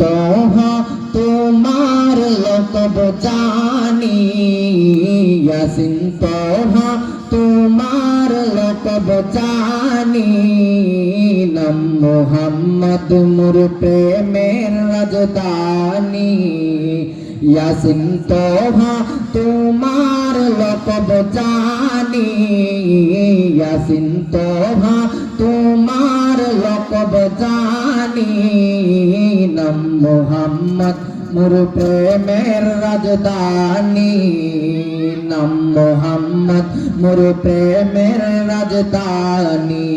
তোহা তোমার লকব জানি, ইয়াসিন তোহা তোমার লকব জানি, নাম মোহাম্মদ মুর প্রেমের রাজধানী, ইয়াসিন তোহা তোমার লকব জানি, ইয়াসিন তোহা তোমার লকব জানি। নাম মোহাম্মদ, মুর প্রেমের রাজধানী। নাম মোহাম্মদ, মুর প্রেমের রাজধানী।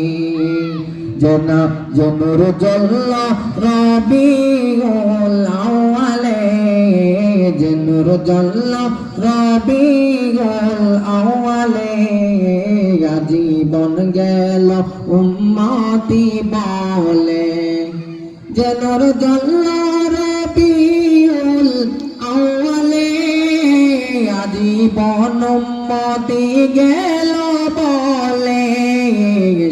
জনা জনুর জল্ল রবি আওয়ালে জনুর জল্ল রবি আওয়ালে জীবন গেল উম্মতি বলে। জনুর জল্ল রবিউল আওয়ালে আজীবন উম্মতি গেল বলে।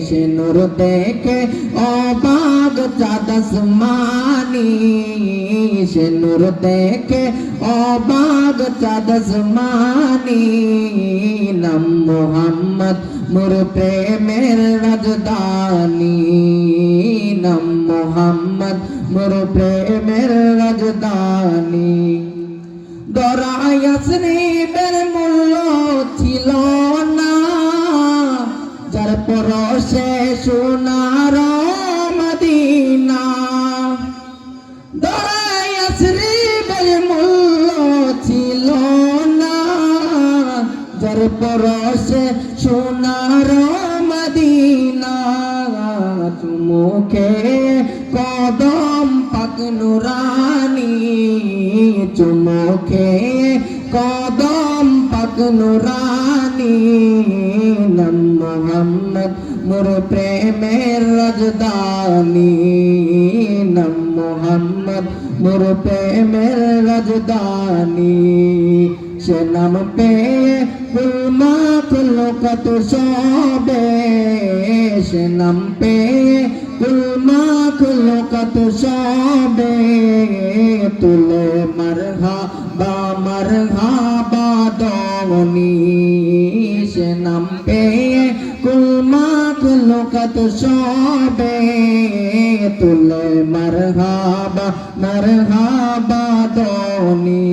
সে নূর দেখে অবাগ চাদস মানি। সে নূর দেখে অবাগ চাদস মানি। নাম মোহাম্মদ, মুর প্রেমের রাজধানী। মোহাম্মদ, মুর প্রেমের রাজধানী। দরায়াসরিবের মূল্য ছিল না, যার পরশে সোনার মদিনা। দরায়াসরিবের মূল্য ছিল না, যার পরশে সোনার মদিনা চুমুখে কদম পাক নুরানি চুমুখে কদম পাক নুরানি নাম মোহাম্মদ, মোর প্রেমের রাজধানী। নাম মোহাম্মদ, মোর প্রেমের রাজধানী। সে নাম পেয়ে খুলো কত সবে সে নাম পেয়ে খুলো কত সবে তুলে মারহা বা মারহা বাদনি সে নাম পেয়ে খুলো কত সবে তুলে মারহা বা মারহা বাদনি